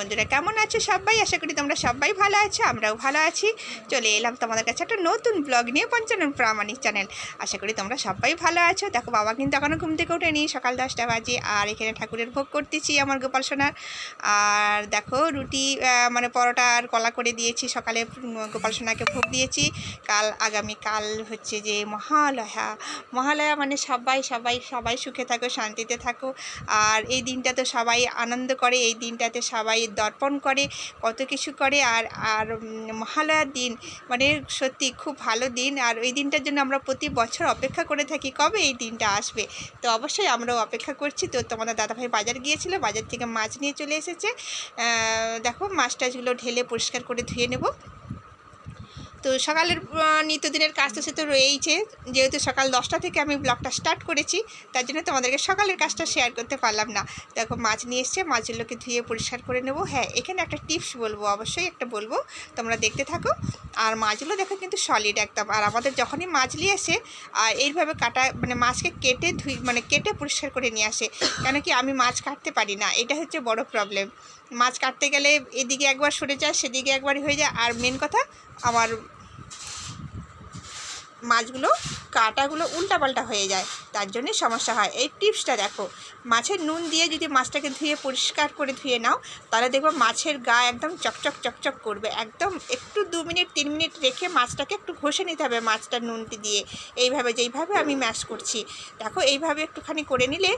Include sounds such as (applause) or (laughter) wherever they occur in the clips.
বন্ধুরা, কেমন আছো সবাই? আশা করি তোমরা সবাই ভালো আছো, আমরাও ভালো আছি। চলে এলাম তোমাদের কাছে একটা নতুন ব্লগ নিয়ে, পঞ্চানন প্রামাণিক চ্যানেল আশা করি তোমরা সবাই ভালো আছো। দেখো, বাবা কিন্তু এখনও ঘুম থেকে ওঠেনি, সকাল দশটা বাজে, আর এখানে ঠাকুরের ভোগ করতেছি আমার গোপাল সোনার। আর দেখো, রুটি মানে পরোটা আর কলা করে দিয়েছি, সকালে গোপাল সোনাকে ভোগ দিয়েছি। কাল, আগামী কাল হচ্ছে যে মহালয়া। মহালয়া মানে সবাই সবাই সবাই সুখে থাকো, শান্তিতে থাকো। আর এই দিনটা তো সবাই আনন্দ করে, এই দিনটাতে সবাই দর্পণ করে, কত কিছু করে আর আর মহালয়ার দিন মানে সত্যি খুব ভালো দিন। আর ওই দিনটার জন্য আমরা প্রতি বছর অপেক্ষা করে থাকি কবে এই দিনটা আসবে। তো অবশ্যই আমরাও অপেক্ষা করছি। তো তোমাদের দাদাভাই বাজার গিয়েছিল, বাজার থেকে মাছ নিয়ে চলে এসেছে। দেখো মাছ টাছগুলো ঢেলে পরিষ্কার করে ধুয়ে নেব। তো সকালের নিত্যদিনের কাজ তো সে তো রয়েইছে। যেহেতু সকাল দশটা থেকে আমি ব্লগটা স্টার্ট করেছি, তার জন্য তোমাদেরকে সকালের কাজটা শেয়ার করতে পারলাম না। দেখো, মাছ নিয়ে এসছে, মাছগুলোকে ধুয়ে পরিষ্কার করে নেব। হ্যাঁ এখানে একটা টিপস বলব, অবশ্যই একটা বলব, তোমরা দেখতে থাকো। আর মাছগুলো দেখো কিন্তু সলিড একদম। আর আমাদের যখনই মাছ নিয়ে আসে আর এইভাবে কাটা মানে মাছকে কেটে ধুই মানে কেটে পরিষ্কার করে নিয়ে আসে। কেন কি আমি মাছ কাটতে পারি না, এটা হচ্ছে বড় প্রবলেম মাছ কাটতে গেলে এদিকে একবার সরে যায়, সেদিকে একবারই হয়ে যায়। আর মেন কথা, আমার মাছগুলো কাঁটাগুলো উল্টাপাল্টা হয়ে যায়, তার জন্যে সমস্যা হয়। এই টিপসটা দেখো, মাছের নুন দিয়ে যদি মাছটাকে ধুয়ে পরিষ্কার করে ধুয়ে নাও, তাহলে দেখবে মাছের গা একদম চকচক চকচক করবে। একদম একটু দু মিনিট, তিন মিনিট রেখে মাছটাকে একটু ঘষে নিতে হবে মাছটা নুনটি দিয়ে। এইভাবে, যেইভাবে আমি ম্যাশ করছি। দেখো, এইভাবে একটুখানি করে নিলে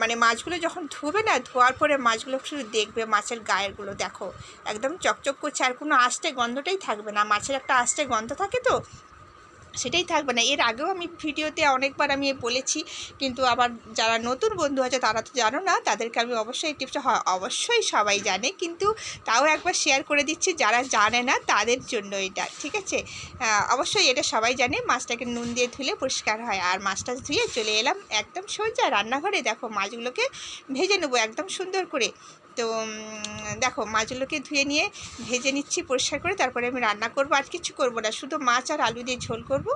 মানে মাছগুলো যখন ধুবে না, ধোয়ার পরে মাছগুলো শুধু দেখবে মাছের গায়েরগুলো। দেখো, একদম চকচক করছে, আর কোনো আস্তে গন্ধটাই থাকবে না। মাছের একটা আস্তে গন্ধ থাকে তো সেটাই থাকবে না। এর আগেও আমি ভিডিওতে অনেকবার আমি বলেছি, কিন্তু আবার যারা নতুন বন্ধু আছে তারা তো জানো না, তাদেরকে আমি অবশ্যই এই টিপসটা অবশ্যই সবাই জানে। কিন্তু তাও একবার শেয়ার করে দিচ্ছি, যারা জানে না তাদের জন্য এটা, ঠিক আছে? অবশ্যই এটা সবাই জানে, মাছটাকে নুন দিয়ে ধুলে পরিষ্কার হয়। আর মাছটা ধুয়ে চলে এলাম একদম সোজা রান্নাঘরে। দেখো মাছগুলোকে ভেজে নেব একদম সুন্দর করে। তো দেখো মাছগুলোকে ধুয়ে নিয়ে ভেজে নিচ্ছি পরিষ্কার করে, তারপরে আমি রান্না করব। আর কিছু করব না, শুধু মাছ আর আলু দিয়ে ঝোল করব,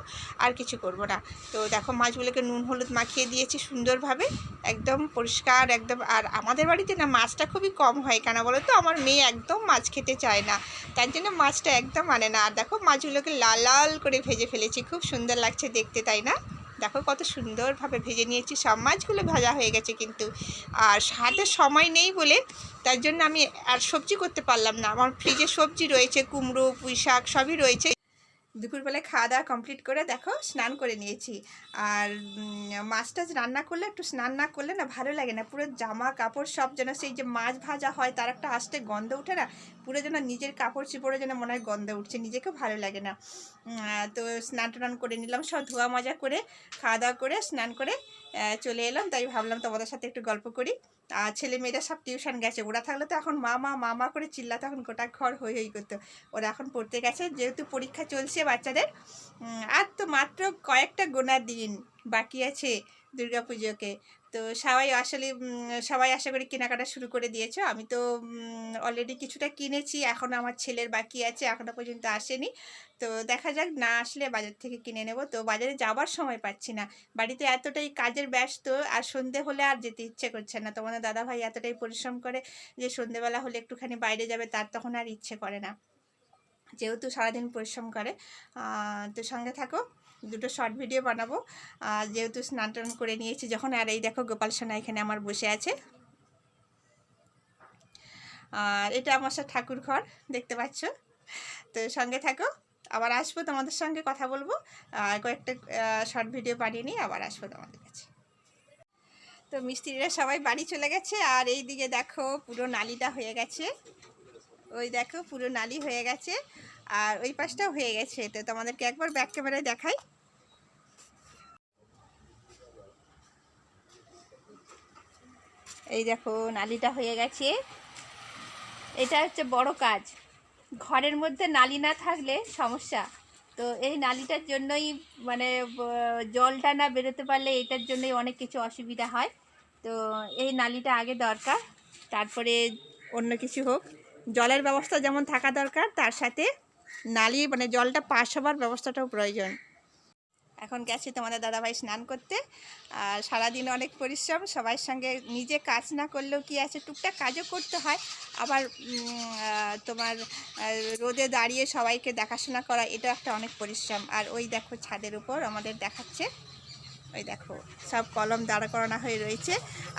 আর কিছু করব না। তো দেখো মাছগুলোকে নুন, হলুদ মাখিয়ে দিয়েছি সুন্দরভাবে, একদম পরিষ্কার, একদম, আর আমাদের বাড়িতে না মাছটা খুবই কম হয়। কেন বলো তো? আমার মেয়ে একদম মাছ খেতে চায় না, তার জন্য মাছটা একদম আনে না। আর দেখো মাছগুলোকে লাল লাল করে ভেজে ফেলেছি, খুব সুন্দর লাগছে দেখতে, তাই না? দেখো কত সুন্দরভাবে ভেজে নিয়েছি। সব মাছগুলো ভাজা হয়ে গেছে কিন্তু। আর সাথে সময় নেই বলে তার জন্য আমি আর সবজি করতে পারলাম না। আমার ফ্রিজে সবজি রয়েছে, কুমড়ো পুঁই শাক সবই রয়েছে। দুপুরবেলায় খাওয়া দাওয়া কমপ্লিট করে দেখো, স্নান করে নিয়েছি। আর মাছ টাছ রান্না করলে একটু স্নান না করলে না ভালো লাগে না। পুরো জামা কাপড় সব যেন সেই যে মাছ ভাজা হয় তার একটা আস্তে গন্ধ ওঠে না, পুরো যেন নিজের কাপড় চিপড়ে যেন মনে হয় গন্ধ উঠছে, নিজেকেও ভালো লাগে না। তো স্নান টান করে নিলাম, সব ধোয়া মজা করে খাওয়া দাওয়া করে, স্নান করে চলে এলাম, তাই ভাবলাম তোমাদের সাথে একটু গল্প করি। আর ছেলে মেয়েরা সব টিউশন গেছে, ওরা থাকলে তো এখন মামা মামা করে চিল্লা তখন গোটা ঘর হই হই করতো। ওরা এখন পড়তে গেছে, যেহেতু পরীক্ষা চলছে বাচ্চাদের আর তো মাত্র কয়েকটা গোনা দিন বাকি আছে। পুজোকে। তো সবাই আসলে সবাই আশা করি কেনাকাটা শুরু করে দিয়েছ। আমি তো অলরেডি কিছুটা কিনেছি, এখন আমার ছেলের বাকি আছে, এখনও পর্যন্ত আসেনি। তো দেখা যাক, না আসলে বাজার থেকে কিনে নেব। তো বাজারে যাওয়ার সময় পাচ্ছি না। বাড়িতে এতটাই কাজের ব্যস্ত, আর সন্ধে হলে আর যেতে ইচ্ছে করছে না। তোমাদের দাদাভাই এতটাই পরিশ্রম করে যে সন্ধেবেলা হলে একটুখানি বাইরে যাবে, তার তখন আর ইচ্ছে করে না। যেহেতু সারাদিন পরিশ্রম করে তো সঙ্গে থাকো। দুটো শর্ট ভিডিও বানাবো। আর যেহেতু স্নান টান করে নিয়েছি, যখন আর এই দেখো গোপাল সোনা এখানে আমার বসে আছে। আর এটা আমার সাথে ঠাকুর ঘর, দেখতে পাচ্ছ? তো সঙ্গে থাকো, আবার আসব তোমাদের সঙ্গে কথা বলব। কয়েকটা শর্ট ভিডিও বানিয়ে নিয়ে আবার আসব তোমাদের কাছে। তো মিস্ত্রিরা সবাই বাড়ি চলে গেছে, আর এই দিকে দেখো পুরো নালিটা হয়ে গেছে। ওই দেখো পুরো নালি হয়ে গেছে। আর ওই পাশটাও হয়ে গেছে। তো তোমাদেরকে একবার ব্যাক ক্যামেরায় দেখাই। এই দেখো, নালিটা হয়ে গেছে। এটা হচ্ছে বড় কাজ। ঘরের মধ্যে নালি না থাকলে সমস্যা। তো এই নালিটার জন্যই মানে জলটা না বেরোতে পারলে এটার জন্যই অনেক কিছু অসুবিধা হয়। তো এই নালিটা আগে দরকার, তারপরে অন্য কিছু হোক। জলের ব্যবস্থা যেমন থাকা দরকার, তার সাথে নালি মানে জলটা পাস হবার ব্যবস্থাটাও প্রয়োজন। এখন গেছে তোমাদের দাদাভাই স্নান করতে। আর সারাদিন অনেক পরিশ্রম সবার সঙ্গে নিজে কাজ না করলেও কি আছে, টুকটাক কাজও করতে হয়। আবার তোমার রোদে দাঁড়িয়ে সবাইকে দেখাশোনা করা এটা একটা অনেক পরিশ্রম। আর ওই দেখো ছাদের উপর আমাদের দেখাচ্ছে, ওই দেখো সব কলম দাঁড়া করানো হয়ে রয়েছে।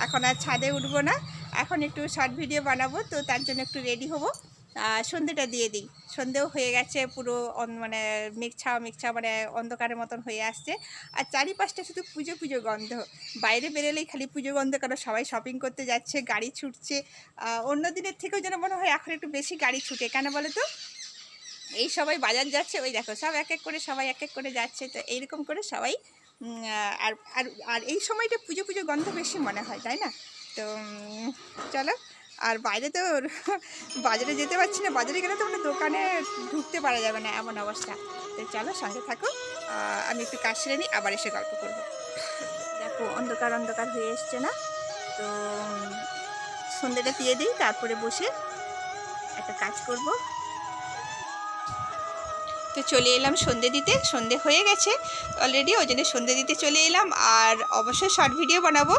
এখন আর ছাদে উঠবো না, এখন একটু শর্ট ভিডিও বানাবো, তো তার জন্য একটু রেডি হব। সন্ধেটা দিয়ে দিই। সন্ধেও হয়ে গেছে পুরো মানে মেঘছা মেঘছা মানে অন্ধকারের মতন হয়ে আসছে। আর চারিপাশটা শুধু পুজো পুজো গন্ধ। বাইরে বেরোলেই খালি পুজো গন্ধ, কারণ সবাই শপিং করতে যাচ্ছে, গাড়ি ছুটছে। অন্য দিনের থেকেও যেন মনে হয় এখন একটু বেশি গাড়ি ছুটে। কেন বলো তো? এই সবাই বাজার যাচ্ছে, ওই দেখো সব এক এক করে, সবাই এক এক করে যাচ্ছে। তো এইরকম করে সবাই আর আর আর এই সময়টা পুজো পুজো গন্ধ বেশি মনে হয়, তাই না? তো চলো। আর বাইরে তো (laughs) বাজারে যেতে পারছি না। বাজারে গেলে তো মানে দোকানে ঢুকতে পারা যাবে না, এমন অবস্থা। তো চলো সঙ্গে থাকো। আমি একটু কাজ সেরে নিই, আবার এসে গল্প করব। দেখো, অন্ধকার অন্ধকার হয়ে এসছে না? তো সন্ধ্যেটা দিয়ে দিই, তারপরে বসে একটা কাজ করব। তো চলে এলাম সন্ধে দিতে, সন্ধে হয়ে গেছে অলরেডি ওই জন্য সন্ধে দিতে চলে এলাম আর অবশ্যই শর্ট ভিডিও বানাবো।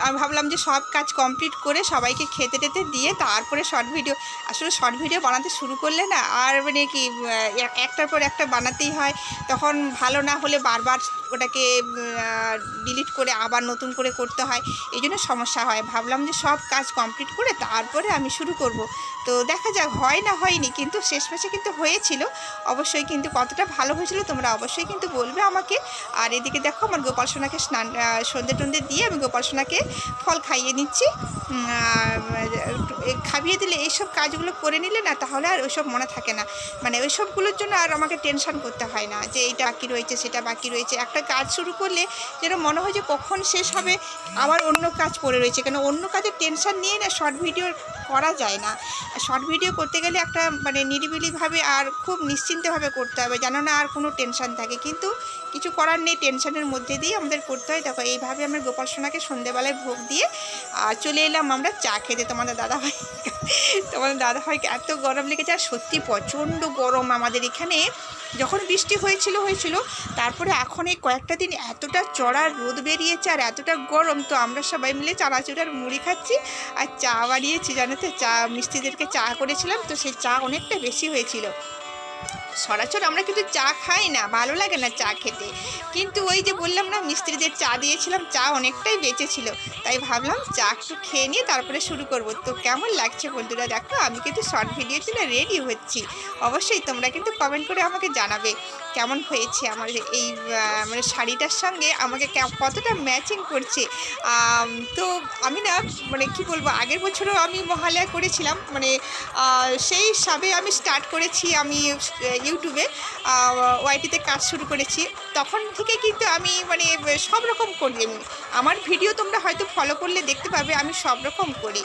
আমি ভাবলাম যে সব কাজ কমপ্লিট করে সবাইকে খেতে টেতে দিয়ে তারপরে শর্ট ভিডিও আসলে শর্ট ভিডিও বানাতে শুরু করলে না আর মানে কি এক- একটার পর একটা বানাতেই হয়। তখন ভালো না হলে বারবার ওটাকে ডিলিট করে আবার নতুন করে করতে হয়। এই জন্য সমস্যা হয়। ভাবলাম যে সব কাজ কমপ্লিট করে তারপরে আমি শুরু করব। তো দেখা যাক, হয় না হয়নি, কিন্তু শেষমেশে কিন্তু হয়েছিল। অবশ্যই কিন্তু কতটা ভালো হয়েছিল তোমরা অবশ্যই কিন্তু বলবে আমাকে। আর এদিকে দেখো আমার গোপাল সোনাকে স্নান সন্ধে টন্ধে দিয়ে আমি গোপাল সোনাকে ফল খাইয়ে নিচ্ছি। খাইয়ে দিলে এইসব কাজগুলো করে নিলে না তাহলে আর ওইসব মনে থাকে না। মানে ওইসবগুলোর জন্য আর আমাকে টেনশন করতে হয় না যে এইটা বাকি রয়েছে, সেটা বাকি রয়েছে। একটা কাজ শুরু করলে যেন মনে হয় যে কখন শেষ হবে, আবার অন্য কাজ পড়ে রয়েছে। কেন অন্য কাজের টেনশন নিয়ে না শর্ট ভিডিও করা যায় না। শর্ট ভিডিও করতে গেলে একটা মানে নিরিবিলিভাবে আর খুব নিশ্চিন্তভাবে করতে হবে, যেন না আর কোনো টেনশন থাকে। কিন্তু কিছু করার নেই টেনশনের মধ্যে দিয়ে আমাদের করতে হয়। দেখো, এইভাবে আমরা গোপাল সোনাকে সন্ধেবেলায় ভোগ দিয়ে আর চলে এলাম আমরা চা খেতে। তোমাদের দাদাভাই, তোমাদের দাদাভাইকে এত গরম লেগেছে, আর সত্যি প্রচণ্ড গরম আমাদের এখানে। যখন বৃষ্টি হয়েছিল হয়েছিল, তারপরে এখন এই কয়েকটা দিন এতটা চড়া রোদ বেরিয়েছে আর এতটা গরম, তো আমরা সবাই মিলে চানাচুরার মুড়ি খাচ্ছি আর চা বানিয়েছি। জানো তো, চা মিস্ত্রিদেরকে চা করেছিলাম, তো সেই চা অনেকটা বেশি হয়েছিল। সরাসরি আমরা কিন্তু চা খাই না, ভালো লাগে না চা খেতে। কিন্তু ওই যে বললাম না, মিস্ত্রিদের চা দিয়েছিলাম, চা অনেকটাই বেঁচেছিল। তাই ভাবলাম চা একটু খেয়ে নিয়ে তারপরে শুরু করব। তো কেমন লাগছে বন্ধুরা দেখো, আমি কিন্তু শর্ট ভিডিওর জন্য রেডি হচ্ছি। অবশ্যই তোমরা কিন্তু কমেন্ট করে আমাকে জানাবে কেমন হয়েছে আমার এই মানে শাড়িটার সঙ্গে আমাকে কতটা ম্যাচিং করছে। তো আমি না মানে কি বলব, আগের বছরও আমি মহালয়া করেছিলাম মানে সেই হিসাবে আমি স্টার্ট করেছি, আমি ইউটিউবে ওয়াইটিতে কাজ শুরু করেছি। তখন থেকে কিন্তু আমি মানে সব রকম করি। আমি আমার ভিডিও তোমরা হয়তো ফলো করলে দেখতে পাবে, আমি সব রকম করি।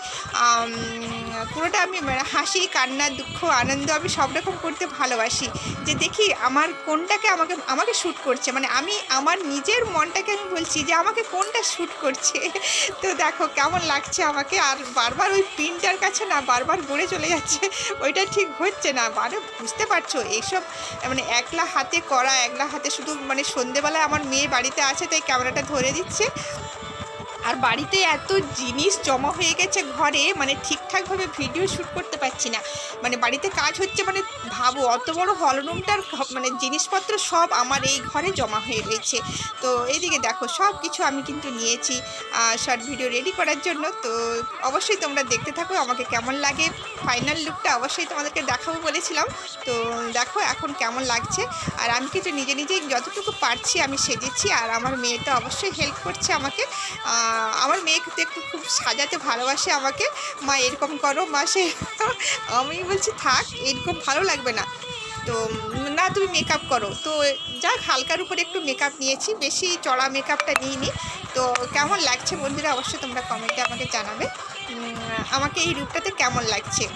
পুরোটা আমি মানে হাসি, কান্না, দুঃখ, আনন্দ, আমি সব রকম করতে ভালোবাসি। যে দেখি আমার কোনটাকে আমাকে আমাকে শ্যুট করছে। মানে আমি আমার নিজের মনটাকে আমি বলছি যে আমাকে কোনটা শ্যুট করছে। তো দেখো কেমন লাগছে আমাকে। আর বারবার ওই পিনটার কাছে না বারবার গড়ে চলে যাচ্ছে। ওইটা ঠিক হচ্ছে না। মানে বুঝতে পারছ, এইসব মানে একলা হাতে করা, একলা হাতে শুধু মানে সন্ধেবেলায় আমার মেয়ে বাড়িতে আছে, তাই ক্যামেরাটা ধরে দিচ্ছে। আর বাড়িতে এত জিনিস জমা হয়ে গেছে ঘরে মানে ঠিকঠাকভাবে ভিডিও শ্যুট করতে পারছি না। মানে বাড়িতে কাজ হচ্ছে মানে ভাবো, অত বড় হলরুমটার মানে জিনিসপত্র সব আমার এই ঘরে জমা হয়ে রয়েছে তো এইদিকে দেখো, সব কিছু আমি কিন্তু নিয়েছি শর্ট ভিডিও রেডি করার জন্য। তো অবশ্যই তোমরা দেখতে থাকো, আমাকে কেমন লাগে। ফাইনাল লুকটা অবশ্যই তোমাদেরকে দেখাবো বলেছিলাম। তো দেখো এখন কেমন লাগছে। আর আমি কিন্তু নিজে নিজেই যতটুকু পারছি আমি সেজেছি। আর আমার মেয়েটা অবশ্যই হেল্প করছে আমাকে। আমার মেয়েকে একটু খুব সাজাতে ভালোবাসে আমাকে। মা, এরকম করো। মা, সে (laughs) আমি বলছি, থাক, এরকম ভালো লাগবে না। তো, না, তুমি মেকআপ করো। তো, যাক, হালকার উপরে একটু মেকআপ নিয়েছি। বেশি চড়া মেকআপটা নিইনি। তো, কেমন লাগছে বন্ধুরা? অবশ্যই তোমরা কমেন্টে আমাকে জানাবে। আমাকে এই রূপটাতে কেমন লাগছে?